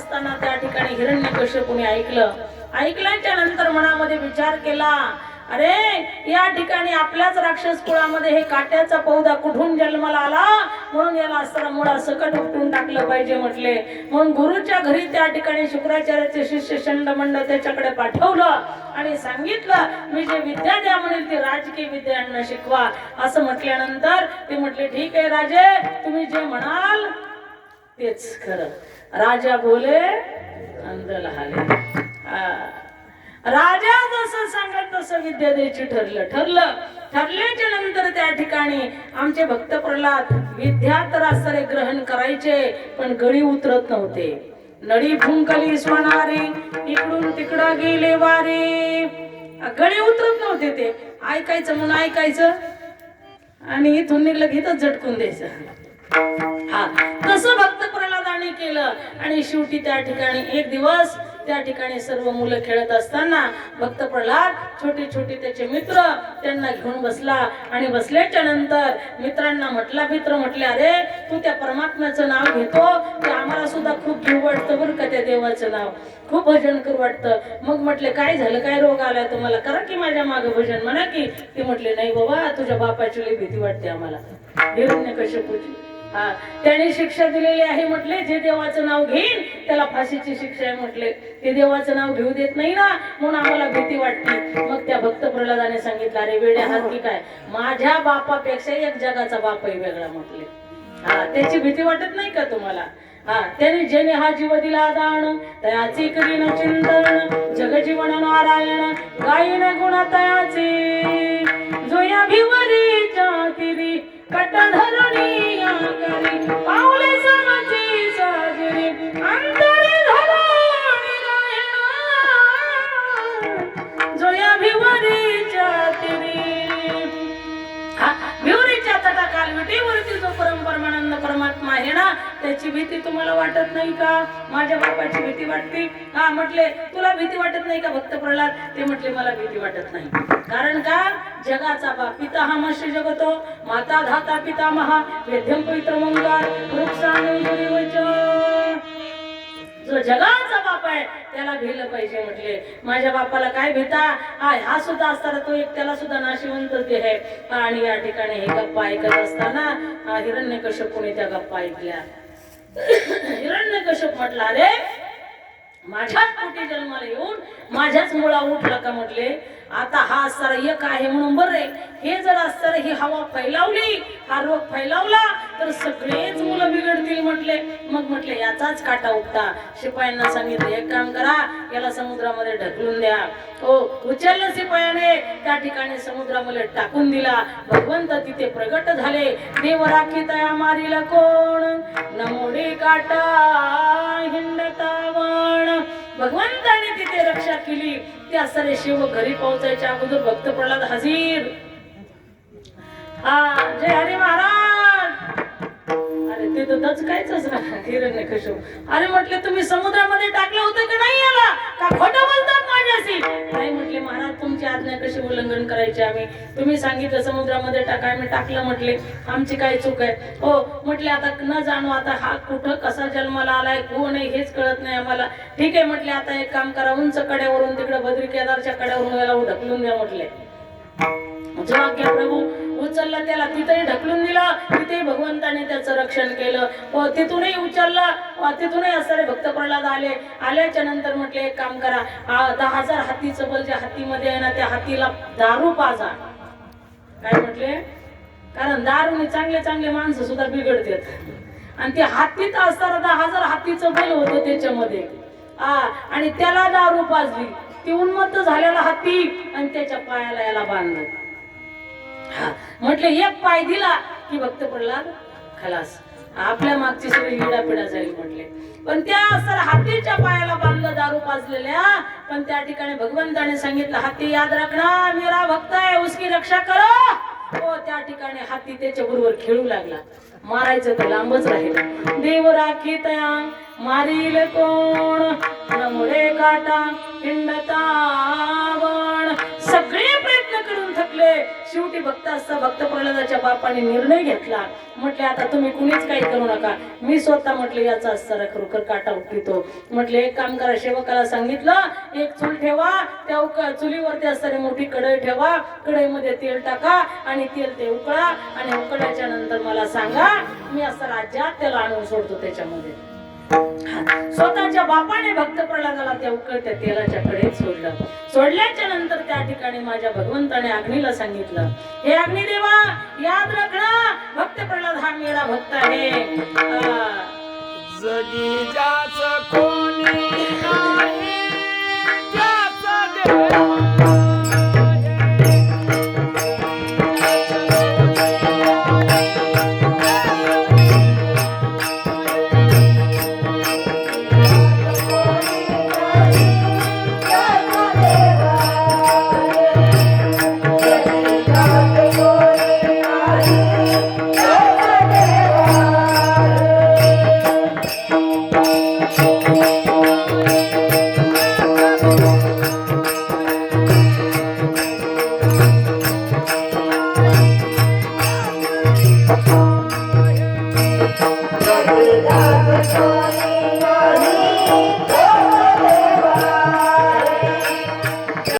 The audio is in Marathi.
असताना त्या ठिकाणी हिरण्यकश्यपूने ऐकलं. ऐकल्याच्या नंतर मनामध्ये विचार केला अरे या ठिकाणी आपल्याच राक्षस कुळामध्ये हे काट्याचा पौधा कुठून जन्माला आला? म्हणून याला असताना मुळा सकट उपटून टाकलं पाहिजे म्हटले. म्हणून गुरुच्या घरी त्या ठिकाणी शुक्राचार्याचे शिष्य शंडमंड त्याच्याकडे पाठवलं आणि सांगितलं मी जे विद्या द्या म्हणेल ती राजकीय विद्यांना शिकवा. असं म्हटल्यानंतर ते म्हटले ठीक आहे राजे तुम्ही जे म्हणाल तेच खरं. राजा बोले अंदल हाले हा. राजा जसं सांगत तसं विद्या द्यायची ठरलं. ठरलं. ठरल्याच्या नंतर त्या ठिकाणी आमचे भक्त प्रल्हाद विद्या तर आसरे ग्रहण करायचे पण गळी उतरत नव्हते. नडी फुंकली स्वनारी इकडून तिकडं गेले वारे. गळी उतरत नव्हते ते. ऐकायचं म्हणून ऐकायचं. आणि इथून निघलं घेतच झटकून द्यायचं. केलं. आणि शेवटी त्या ठिकाणी एक दिवस त्या ठिकाणी सर्व मुलं खेळत असताना भक्त प्रल्हाद छोटे छोटे त्याचे मित्र त्यांना घेऊन बसला. आणि बसल्याच्या नंतर मित्रांना म्हटला मित्र म्हटले अरे तू त्या परमात्म्याचं नाव घेतो. ते आम्हाला सुद्धा खूप जीव वाटतं बरं का त्या देवाचं नाव. खूप भजन करू वाटतं. मग म्हटले काय झालं? काय रोग आलाय तुम्हाला? करा की माझ्या मागं भजन. म्हणा की. ते म्हटले नाही बाबा तुझ्या बापाची भीती वाटते आम्हाला. हिरण्य कशी त्याने शिक्षा दिलेली आहे म्हटले जे देवाचं नाव घेईन त्याला फाशीची शिक्षा आहे म्हटले. ते देवाचं नाव घेऊ देत नाही ना म्हणून आम्हाला भीती वाटते. मग त्या भक्त प्रल्हादाने सांगितलं अरे वेड्या हात की काय? माझ्या बापापेक्षा एक जगाचा बापही वेगळा म्हटले. हा त्याची भीती वाटत नाही का तुम्हाला? हा त्याने जेने हा जीव दिला दान तयाची करीन चिंतन जगजीवन नारायण गायन गुण तयाची. जो या भिवरीच्या कट धरणी या तटाकाल जो परम परमानंद परमात्मा आहे ना त्याची भीती तुम्हाला वाटत नाही का? माझ्या बापाची भीती वाटते. हा म्हटले तुला भीती वाटत नाही का भक्त प्रल्हाद? ते म्हटले मला भीती वाटत नाही. कारण का? जगाचा बाप पिता हा मत्स्य जगतो माता धाता पिता महा वेद्यम पवित्र मंगार जो जगाचा बाप आहे त्याला भिल पाहिजे म्हटले. माझ्या बापाला काय भीता हा हा सुद्धा असताना तो एक त्याला सुद्धा नाशिवंत ते आहे. आणि या ठिकाणी हे गप्पा ऐकत असताना हा हिरण्य कश्यपूने त्या गप्पा ऐकल्या? हिरण्य कश्यप म्हटला अरे माझ्याच पोटी जन्माला येऊन माझ्याच मुळा उठला का म्हटले? आता हा असताना एक आहे म्हणून बरे हे जर असताना ही हवा फैलावली हा रोग फैलावला तर सगळे म्हटले मग म्हटले याचाच काटा उपटा. शिपायांना सांगितलं एक काम करा याला समुद्रामध्ये ढकलून द्या. हो उचललं शिपायाने. त्या ठिकाणी समुद्रामध्ये टाकून दिला. भगवंत तिथे प्रगट झाले. देव राखी तया मारील कोण? नमोडी काटा हिंडतावण भगवंताने तिथे रक्षा केली. त्या असणारे शिव घरी पोहोचायच्या अगोदर भक्त प्रल्हाद हजीर. हा जय हरे महाराज. तर दचकायचंच ना हिरण्य अरे म्हटले तुम्ही समुद्रामध्ये टाकलं होतं का नाही याला? का खोटं बोलतात माझ्याशी? नाही म्हटले महाराज तुमची आज्ञा कशी उल्लंघन करायची आम्ही? तुम्ही सांगितलं समुद्रामध्ये टाका आम्ही टाकलं म्हटले. आमची काय चूक आहे? हो म्हटले आता न जाणू आता हा कुठं कसा जन्माला आलाय हो कोण आहे हेच कळत नाही आम्हाला. ठीक आहे म्हटले आता एक काम करा उंच कड्यावरून तिकडे बद्री केदारच्या कड्यावरून याला ढकलून द्या म्हटले. प्रभू उचलला त्याला तिथेही ढकलून दिला तिथेही भगवंताने त्याचं रक्षण केलं. व तिथूनही उचलला. हो, तिथूनही असणारे भक्त प्रल्हाद आले. आल्याच्यानंतर म्हटले एक काम करा. आ, दहा हजार हातीचं बल ज्या हातीमध्ये आहे ना त्या हातीला दारू पाजा. काय म्हटले? कारण दारूने चांगले चांगले माणसं सुद्धा बिघडतात. आणि ते हातीत असताना दहा हजार हातीचं बल होतं त्याच्यामध्ये. आ आणि त्याला दारू पाजली. ती उन्मत्त झालेला हत्ती आणि त्याच्या पायाला याला बांधलं. म्हटले एक पाय दिला की भक्त पडला खलास. आपल्या मागची सगळी हिडापिडा झाली म्हटले. पण त्या सर हातीच्या पायाला बांधलं दारू पाजलेल्या. पण त्या ठिकाणी भगवंताने सांगितलं हाती याद राखणा मेरा भक्त आहे उसकी रक्षा करो. हो त्या ठिकाणी हाती त्याच्या बरोबर खेळू लागला. मारायचं तर लांबच राहील. देव राखी तया मारील कोण? नमुळे काटा हिंडतावण शेवटी भक्त असता भक्त प्रल्हादाच्या बापाने निर्णय घेतला. म्हटले आता तुम्ही कुणीच काही करू नका. मी स्वतः म्हटलं याचा असताना खरोखर काटा उठतो म्हटले एक काम करा सेवकाला सांगितलं एक चूल ठेवा त्या उक- चुलीवरती असताना मोठी कढई ठेवा कढईमध्ये तेल टाका आणि तेल ते उकळा आणि उकळल्याच्या नंतर मला सांगा मी असं राज्यात त्याला आणून सोडतो त्याच्यामध्ये. स्वतःच्या बापाने भक्त प्रल्हादाला त्या उकळत्या तेलाच्या कडेत सोडलं. सोडल्याच्या नंतर त्या ठिकाणी माझ्या भगवंताने अग्नीला सांगितलं हे अग्निदेवा याद राखणं भक्त प्रल्हाद हा मेरा भक्त आहे. जगी